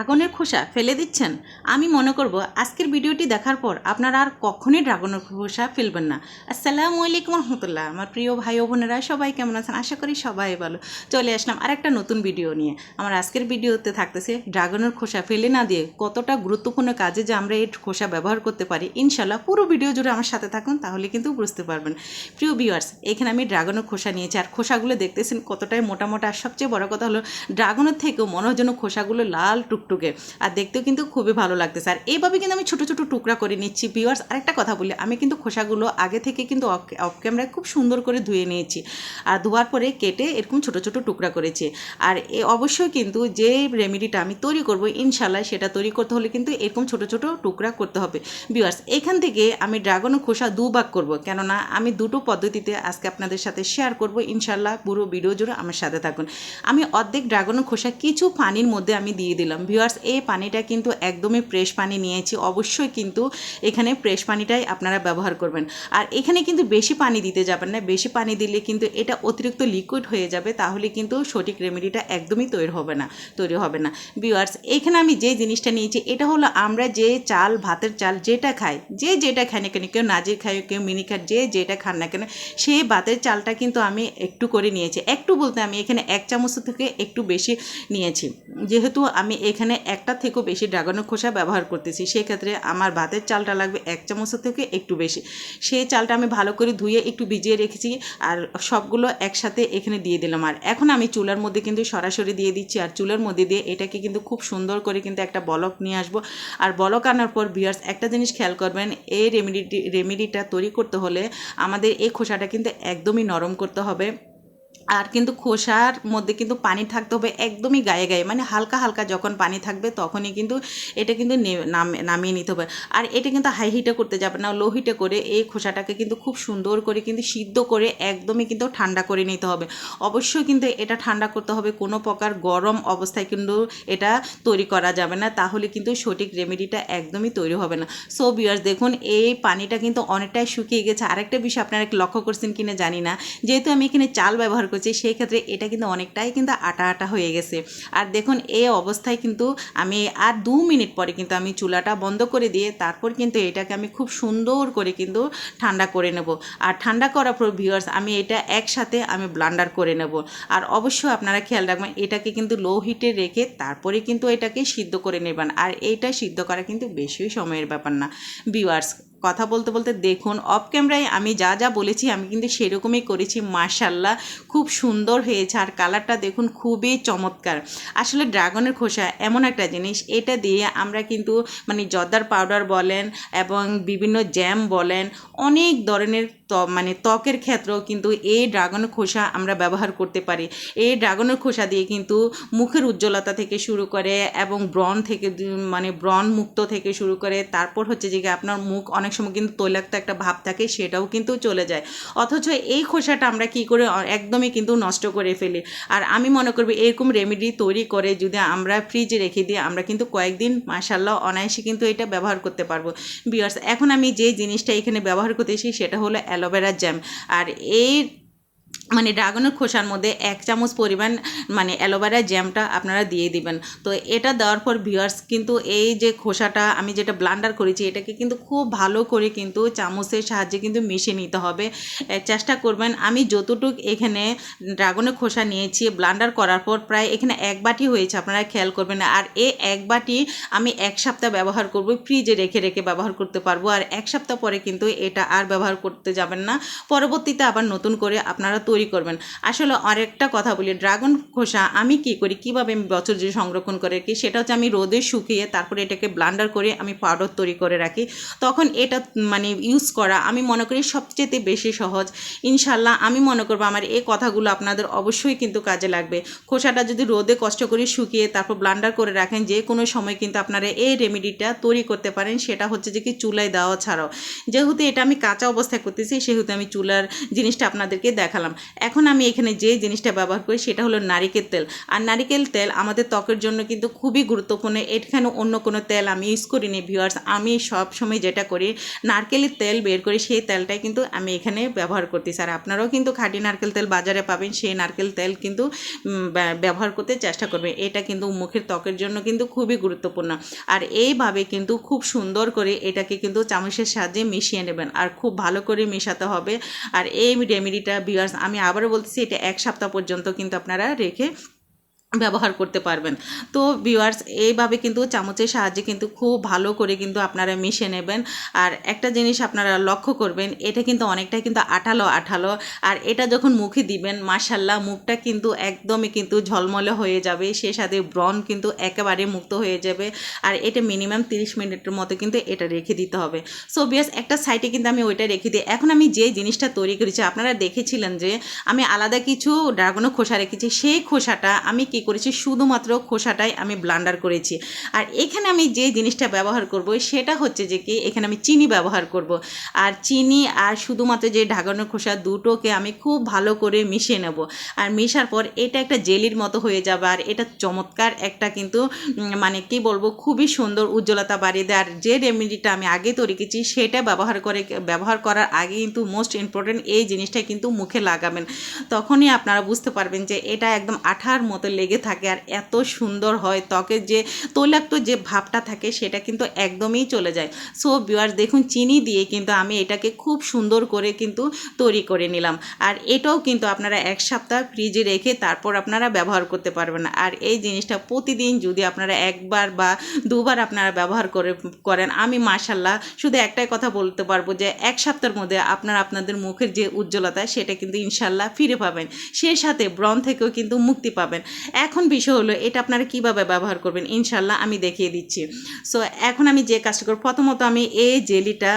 ড্রাগনের খোসা ফেলে দিচ্ছেন? আমি মনে করব, আজকের ভিডিওটি দেখার পর আপনারা আর কখনই ড্রাগনের খোসা ফেলবেন না। আসসালামু আলাইকুম রহমতুল্লাহ। আমার প্রিয় ভাই ও বোনেরা, সবাই কেমন আছেন? আশা করি সবাই ভালো। চলে আসলাম আর একটা নতুন ভিডিও নিয়ে। আমার আজকের ভিডিওতে থাকতেছে, ড্রাগনের খোসা ফেলে না দিয়ে কতটা গুরুত্বপূর্ণ কাজে যে আমরা এই খোসা ব্যবহার করতে পারি। ইনশাল্লাহ পুরো ভিডিও জুড়ে আমার সাথে থাকুন, তাহলে কিন্তু বুঝতে পারবেন। প্রিয় ভিউয়ার্স এখানে আমি ড্রাগনের খোসা নিয়েছি। আর খোসাগুলো দেখতেছেন কতটাই মোটা মোটা। আর সবচেয়ে বড় কথা হলো, ড্রাগনের থেকেও মনে হয় যেন খোসাগুলো লাল টুকটুকে। আর দেখতেও কিন্তু খুবই ভালো লাগতেছে। আর এইভাবে কিন্তু আমি ছোটো ছোটো টুকরা করে নিচ্ছি। ভিউয়ার্স, আরেকটা কথা বলি। আমি কিন্তু খোসাগুলো আগে থেকে কিন্তু অফ ক্যামেরায় খুব সুন্দর করে ধুয়ে নিয়েছি। আর ধোয়ার পরে কেটে এরকম ছোটো ছোটো টুকরা করেছি। আর এ অবশ্যই কিন্তু যে রেমেডিটা আমি তৈরি করব ইনশাল্লাহ সেটা তৈরি করতে হলে কিন্তু এরকম ছোটো ছোটো টুকরা করতে হবে। ভিউয়ার্স, এখান থেকে আমি ড্রাগনের খোসা দু ভাগ করব। কেননা আমি দুটো পদ্ধতিতে আজকে আপনাদের সাথে শেয়ার করব। ইনশাল্লাহ পুরো ভিডিও জুড়ে আমার সাথে থাকুন। আমি অর্ধেক ড্রাগনের খোসা কিছু পানির মধ্যে আমি দিয়ে দিলাম। ভিউয়ার্স এই পানিটা কিন্তু একদমই ফ্রেশ পানি নিয়েছি। অবশ্যই কিন্তু এখানে ফ্রেশ পানিটাই আপনারা ব্যবহার করবেন। আর এখানে কিন্তু বেশি পানি দিতে যাবেন না। বেশি পানি দিলে কিন্তু এটা অতিরিক্ত লিকুইড হয়ে যাবে, তাহলে কিন্তু সঠিক রেমেডিটা একদমই তৈরি হবে না, তৈরি হবে না। ভিউয়ার্স এখানে আমি যে জিনিসটা নিয়েছি, এটা হলো আমরা যে চাল, ভাতের চাল যেটা খাই, যে যেটা খাই না কেন, কেউ নাজির খায় কেউ মিনি খায় যে যেটা খান না কেন, সেই ভাতের চালটা কিন্তু আমি একটু করে নিয়েছি। একটু বলতে আমি এখানে এক চামচ থেকে একটু বেশি নিয়েছি। যেহেতু আমি এখানে একটা থেকেও বেশি ড্রাগনের খোসা ব্যবহার করতেছি। সেক্ষেত্রে আমার ভাতের চালটা লাগবে এক চামচ থেকে একটু বেশি। সেই চালটা আমি ভালো করে ধুয়ে একটু ভিজিয়ে রেখেছি আর সবগুলো একসাথে এখানে দিয়ে দিলাম। আর এখন আমি চুলার মধ্যে কিন্তু সরাসরি দিয়ে দিচ্ছি আর চুলার মধ্যে দিয়ে এটাকে কিন্তু খুব সুন্দর করে কিন্তু একটা বলক নিয়ে আসব। আর বলক আনার পর বিয়ার্স একটা জিনিস খেয়াল করবেন, এই রেমেডিটি রেমেডিটা তৈরি করতে হলে আমাদের এই খোসাটা কিন্তু একদমই নরম করতে হবে। আর কিন্তু খোসার মধ্যে কিন্তু পানি থাকতে হবে একদমই গায়ে গায়ে। মানে হালকা হালকা যখন পানি থাকবে তখনই কিন্তু এটা কিন্তু নাম- নামিয়ে নিতে হবে। আর এটা কিন্তু হাই হিটে করতে যাবে না লো হিটে করে এই খোসাটাকে কিন্তু খুব সুন্দর করে কিন্তু সিদ্ধ করে একদমই কিন্তু ঠান্ডা করে নিতে হবে। অবশ্যই কিন্তু এটা ঠান্ডা করতে হবে, কোনো প্রকার গরম অবস্থায় কিন্তু এটা তৈরি করা যাবে না, তাহলে কিন্তু সঠিক রেমেডিটা একদমই তৈরি হবে না। সো বিয়ার্স দেখুন, এই পানিটা কিন্তু অনেকটাই শুকিয়ে গেছে। আরেকটা বিষয় আপনারা লক্ষ্য করছেন কিনা জানি না। যেহেতু আমি এখানে চাল ব্যবহার করছি, সেই ক্ষেত্রে এটা কিন্তু অনেকটাই কিন্তু আটা আটা হয়ে গেছে। আর দেখুন, এই অবস্থায় কিন্তু আমি আর দু মিনিট পরে কিন্তু আমি চুলাটা বন্ধ করে দিয়ে তারপর কিন্তু এটাকে আমি খুব সুন্দর করে কিন্তু ঠান্ডা করে নেব। আর ঠান্ডা করার পর ভিউয়ার্স আমি এটা একসাথে আমি ব্লান্ডার করে নেব। আর অবশ্যই আপনারা খেয়াল রাখবেন, এটাকে কিন্তু লো হিটে রেখে তারপরে কিন্তু এটাকে সিদ্ধ করে নেবেন। আর এইটা সিদ্ধ করা কিন্তু বেশি সময়ের ব্যাপার না। ভিউয়ার্স কথা বলতে বলতে দেখুন অফ ক্যামেরায় আমি যা যা বলেছি আমি কিন্তু সেরকমই করেছি মার্শাল্লাহ খুব সুন্দর হয়েছে আর কালারটা দেখুন, খুবই চমৎকার। আসলে ড্রাগনের খোসা এমন একটা জিনিস, এটা দিয়ে আমরা কিন্তু মানে জর্দার পাউডার বলেন এবং বিভিন্ন জ্যাম বলেন, অনেক ধরনের মানে ত্বকের ক্ষেত্রেও কিন্তু এই ড্রাগনের খোসা আমরা ব্যবহার করতে পারি। এই ড্রাগনের খোসা দিয়ে কিন্তু মুখের উজ্জ্বলতা থেকে শুরু করে এবং ব্রণ থেকে মানে ব্রণ মুক্ত থেকে শুরু করে তারপর হচ্ছে যে আপনার মুখ অনেক সময় কিন্তু তৈলাক্ত একটা ভাব থাকে সেটাও কিন্তু চলে যায়। অথচ এই খোসাটা আমরা কি করে একদমই কিন্তু নষ্ট করে ফেলি। আর আমি মনে করব এরকম রেমেডি তৈরি করে যদি আমরা ফ্রিজে রেখে দিই আমরা কিন্তু কয়েকদিন মাসাল্লাহ অনায়াসে কিন্তু এটা ব্যবহার করতে পারব। বিয়ার্স এখন আমি যে জিনিসটা এখানে ব্যবহার করতেছি সেটা হলো অ্যালোভেরা জ্যাম। আর এই মানে ড্রাগনের খোসার মধ্যে এক চামচ পরিমাণ মানে অ্যালোভেরা জ্যামটা আপনারা দিয়ে দিবেন। তো এটা দেওয়ার পর ভিউয়ার্স, কিন্তু এই যে খোসাটা আমি যেটা ব্লান্ডার করেছি, এটাকে কিন্তু খুব ভালো করে কিন্তু চামচের সাহায্যে কিন্তু মিশিয়ে নিতে হবে। চেষ্টা করবেন। আমি যতটুক এখানে ড্রাগনের খোসা নিয়েছি ব্লান্ডার করার পর, প্রায় এখানে এক বাটি হয়েছে, আপনারা খেয়াল করবেন আর এই এক বাটি আমি এক সপ্তাহ ব্যবহার করব, ফ্রিজে রেখে রেখে ব্যবহার করতে পারব। আর এক সপ্তাহ পরে কিন্তু এটা আর ব্যবহার করতে যাবেন না। পরবর্তীতে আবার নতুন করে আপনারা তৈরি করবেন। আসলে আরেকটা কথা বলি, ড্রাগন খোসা আমি কি করি, কীভাবে আমি বছর যে সংরক্ষণ করে রাখি, সেটা হচ্ছে আমি রোদে শুকিয়ে তারপরে এটাকে ব্লান্ডার করে আমি পাউডার তৈরি করে রাখি। তখন এটা মানে ইউজ করা আমি মনে করি সবচেয়ে বেশি সহজ। ইনশাল্লাহ আমি মনে করব আমার এই কথাগুলো আপনাদের অবশ্যই কিন্তু কাজে লাগবে। খোসাটা যদি রোদে কষ্ট করে শুকিয়ে তারপর ব্লান্ডার করে রাখেন, যে কোনো সময় কিন্তু আপনারা এই রেমেডিটা তৈরি করতে পারেন, সেটা হচ্ছে যে কি চুলায় দেওয়া ছাড়াও। যেহেতু এটা আমি কাঁচা অবস্থায় করতেছি, সেহেতু আমি চুলার জিনিসটা আপনাদেরকে দেখালাম। এখন আমি এখানে যে জিনিসটা ব্যবহার করি সেটা হলো নারিকেল তেল। আর নারিকেল তেল আমাদের ত্বকের জন্য কিন্তু খুবই গুরুত্বপূর্ণ। এখানে অন্য কোনো তেল আমি ইউজ করিনি ভিউয়ার্স আমি সব সময় যেটা করি, নারকেলের তেল বের করি, সেই তেলটাই কিন্তু আমি এখানে ব্যবহার করতেছি। আর আপনারাও কিন্তু খাঁটি নারকেল তেল বাজারে পাবেন, সেই নারকেল তেল কিন্তু ব্যা- ব্যবহার করতে চেষ্টা করবেন। এটা কিন্তু মুখের ত্বকের জন্য কিন্তু খুবই গুরুত্বপূর্ণ। আর এইভাবে কিন্তু খুব সুন্দর করে এটাকে কিন্তু চামচের সাহায্যে মিশিয়ে নেবেন। আর খুব ভালো করে মেশাতে হবে। আর এই রেমেডিটা বিয়ার্স আমি আবারও বলতেছি এটা এক সপ্তাহ পর্যন্ত কিন্তু আপনারা রেখে ব্যবহার করতে পারবেন। তো ভিউয়ার্স এইভাবে কিন্তু চামচের সাহায্যে কিন্তু খুব ভালো করে কিন্তু আপনারা মিশে নেবেন। আর একটা জিনিস আপনারা লক্ষ্য করবেন, এটা কিন্তু অনেকটা কিন্তু আঠালো আঠালো। আর এটা যখন মুখে দিবেন মাশাল্লাহ মুখটা কিন্তু একদমই কিন্তু ঝলমলে হয়ে যাবে। সে সাথে ব্রণ কিন্তু একেবারে মুক্ত হয়ে যাবে। আর এটা মিনিমাম তিরিশ মিনিটের মতো কিন্তু এটা রেখে দিতে হবে। সো বিয়াস একটা সাইডে কিন্তু আমি ওইটা রেখে দিই। এখন আমি যে জিনিসটা তৈরি করেছি, আপনারা দেখেছিলেন যে আমি আলাদা কিছু ড্রাগনের খোসা রেখেছি। সেই খোসাটা আমি কি করেছি, শুধুমাত্র খোসাটাই আমি ব্লান্ডার করেছি। আর এখানে আমি যে জিনিসটা ব্যবহার করব, সেটা হচ্ছে যে কি, এখানে আমি চিনি ব্যবহার করব। আর চিনি আর শুধুমাত্র যে ঢাকানোর খোসা দুটোকে আমি খুব ভালো করে মিশিয়ে নেব। আর মেশার পর এটা একটা জেলির মতো হয়ে যাবে, আর এটা চমৎকার একটা কিন্তু মানে কি বলব, খুবই সুন্দর উজ্জ্বলতা বাড়িয়ে দেয়। আর যে রেমেডিটা আমি আগে তৈরি করেছি, সেটা ব্যবহার করে, ব্যবহার করার আগে কিন্তু মোস্ট ইম্পর্টেন্ট এই জিনিসটা কিন্তু মুখে লাগাবেন। তখনই আপনারা বুঝতে পারবেন যে এটা একদম আঠার মতো লেগে থাকে আর এত সুন্দর হয় ত্বকের যে তৈলাক্ত যে ভাবটা থাকে সেটা কিন্তু একদমই চলে যায়। সো বিয়ার দেখুন, চিনি দিয়ে কিন্তু আমি এটাকে খুব সুন্দর করে কিন্তু তৈরি করে নিলাম। আর এটাও কিন্তু আপনারা এক সপ্তাহ ফ্রিজে রেখে তারপর আপনারা ব্যবহার করতে পারবেন আর এই জিনিসটা প্রতিদিন যদি আপনারা একবার বা দুবার আপনারা ব্যবহার করে, করেন, আমি মাশাল্লাহ শুধু একটাই কথা বলতে পারব যে এক সপ্তাহের মধ্যে আপনারা আপনাদের মুখের যে উজ্জ্বলতা সেটা কিন্তু ইনশাল্লাহ ফিরে পাবেন। সেই সাথে ব্রণ থেকেও কিন্তু মুক্তি পাবেন। এখন বিষয় হলো, এটা আপনারা কীভাবে ব্যবহার করবেন? ইনশাল্লাহ আমি দেখিয়ে দিচ্ছি। সো এখন আমি যে কাজটা করব, প্রথমত আমি এই জেলিটা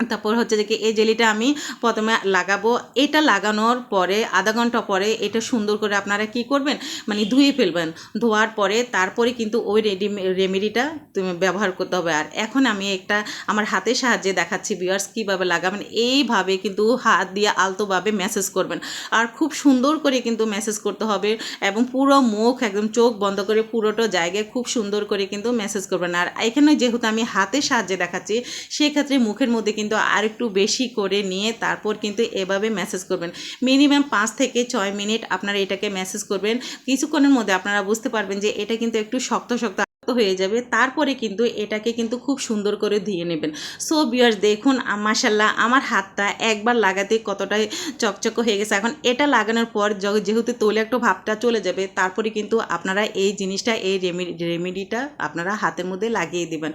তারপর হচ্ছে যে কি এই জেলিটা আমি প্রথমে লাগাবো। এটা লাগানোর পরে, আধা ঘণ্টা পরে এটা সুন্দর করে আপনারা কি করবেন? মানে ধুয়ে ফেলবেন। ধোয়ার পরে তারপরে কিন্তু ওই রেডি রেমেডিটা তুমি ব্যবহার করতে হবে। আর এখন আমি একটা আমার হাতের সাহায্যে দেখাচ্ছি বিয়ার্স কীভাবে লাগাবেন। এইভাবে কিন্তু হাত দিয়ে আলতোভাবে মেসেজ করবেন। আর খুব সুন্দর করে কিন্তু মেসেজ করতে হবে এবং পুরো মুখ একদম চোখ বন্ধ করে পুরোটা জায়গায় খুব সুন্দর করে কিন্তু মেসেজ করবেন। আর এখানে যেহেতু আমি হাতের সাহায্যে দেখাচ্ছি, সেক্ষেত্রে মুখের মধ্যে কিন্তু আর একটু বেশি করে নিয়ে তারপর কিন্তু এভাবে মেসেজ করবেন। মিনিমাম পাঁচ থেকে ছয় মিনিট আপনারা এটাকে মেসেজ করবেন। কিছুক্ষণের মধ্যে আপনারা বুঝতে পারবেন যে এটা কিন্তু একটু শক্ত শক্ত হয়ে যাবে, তারপরে কিন্তু এটাকে কিন্তু খুব সুন্দর করে ধুয়ে নেবেন। সো বিয়ার্স দেখুন মাশাল্লাহ আমার হাতটা একবার লাগাতে কতটাই চকচক হয়ে গেছে। এখন এটা লাগানোর পর যেহেতু তৈলাক্ত ভাবটা চলে যাবে, তারপরে কিন্তু আপনারা এই জিনিসটা, এই রেমেডি রেমেডিটা আপনারা হাতের মধ্যে লাগিয়ে দেবেন।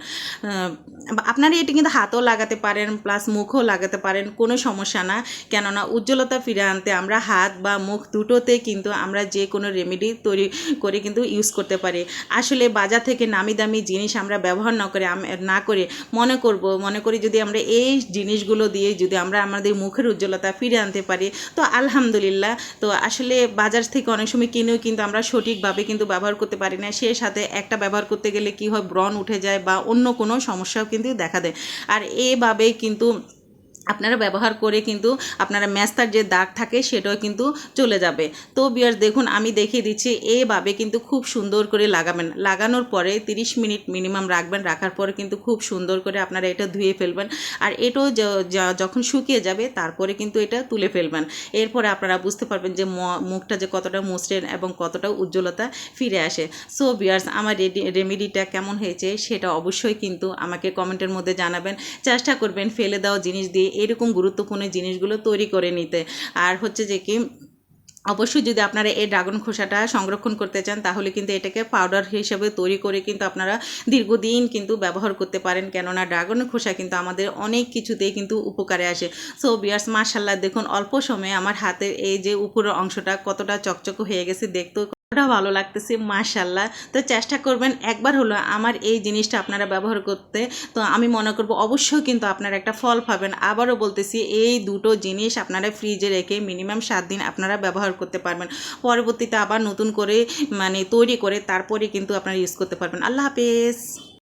আপনারা এটি কিন্তু হাতও লাগাতে পারেন প্লাস মুখও লাগাতে পারেন, কোনো সমস্যা না। কেননা, উজ্জ্বলতা ফিরে আনতে আমরা হাত বা মুখ দুটোতে কিন্তু আমরা যে কোনো রেমেডি তৈরি করে কিন্তু ইউজ করতে পারি। আসলে বাজার থেকে নামি দামি জিনিস আমরা ব্যবহার না করে না করে মনে করব, মনে করি যদি আমরা এই জিনিসগুলো দিয়ে যদি আমরা আমাদের মুখের উজ্জ্বলতা ফিরে আনতে পারি, তো আলহামদুলিল্লাহ। তো আসলে বাজার থেকে অনেক সময় কিনেও কিন্তু আমরা সঠিকভাবে কিন্তু ব্যবহার করতে পারি না সে সাথে একটা ব্যবহার করতে গেলে কি হয়, ব্রণ উঠে যায় বা অন্য কোনো সমস্যাও কিন্তু দেখা দেয়। আর এভাবে কিন্তু আপনারা ব্যবহার করে কিন্তু আপনারা ম্যাস্তার যে দাগ থাকে সেটাও কিন্তু চলে যাবে। তো বিয়ার দেখুন, আমি দেখিয়ে দিচ্ছি, এভাবে কিন্তু খুব সুন্দর করে লাগাবেন। লাগানোর পরে 30 মিনিট মিনিমাম রাখবেন, রাখার পরে কিন্তু খুব সুন্দর করে আপনারা এটা ধুয়ে ফেলবেন। আর এটাও যখন শুকিয়ে যাবে, তারপরে কিন্তু এটা তুলে ফেলবেন। এরপরে আপনারা বুঝতে পারবেন যে মুখটা যে কতটা মসৃণ এবং কতটা উজ্জ্বলতা ফিরে আসে। সো বিয়ার্স আমার রেমেডিটা কেমন হয়েছে সেটা অবশ্যই কিন্তু আমাকে কমেন্টের মধ্যে জানাবেন। চেষ্টা করবেন ফেলে দেওয়া জিনিস দিয়ে এরকম গুরুত্বপূর্ণ জিনিসগুলো তৈরি করে নিতে। আর হচ্ছে যে কি, অবশ্যই যদি আপনারা এই ড্রাগন খোসাটা সংরক্ষণ করতে চান, তাহলে কিন্তু এটাকে পাউডার হিসেবে তৈরি করে কিন্তু আপনারা দীর্ঘদিন কিন্তু ব্যবহার করতে পারেন। কেননা ড্রাগনের খোসা কিন্তু আমাদের অনেক কিছুতেই কিন্তু উপকারে আসে। সো বিয়ার্স মার্শাল্লাহ দেখুন, অল্প সময়ে আমার হাতের এই যে উপরের অংশটা কতটা চকচক হয়ে গেছে, দেখতেও কতটা ভালো লাগতেছে মাশাল্লাহ তো চেষ্টা করবেন, একবার হলো আমার এই জিনিসটা আপনারা ব্যবহার করতে। তো আমি মনে করব অবশ্যই কিন্তু আপনারা একটা ফল পাবেন। আবারও বলতেছি, এই দুটো জিনিস আপনারা ফ্রিজে রেখে মিনিমাম সাত দিন আপনারা ব্যবহার করতে পারবেন। পরবর্তীতে আবার নতুন করে মানে তৈরি করে তারপরে কিন্তু আপনারা ইউজ করতে পারবেন। আল্লাহ হাফেজ।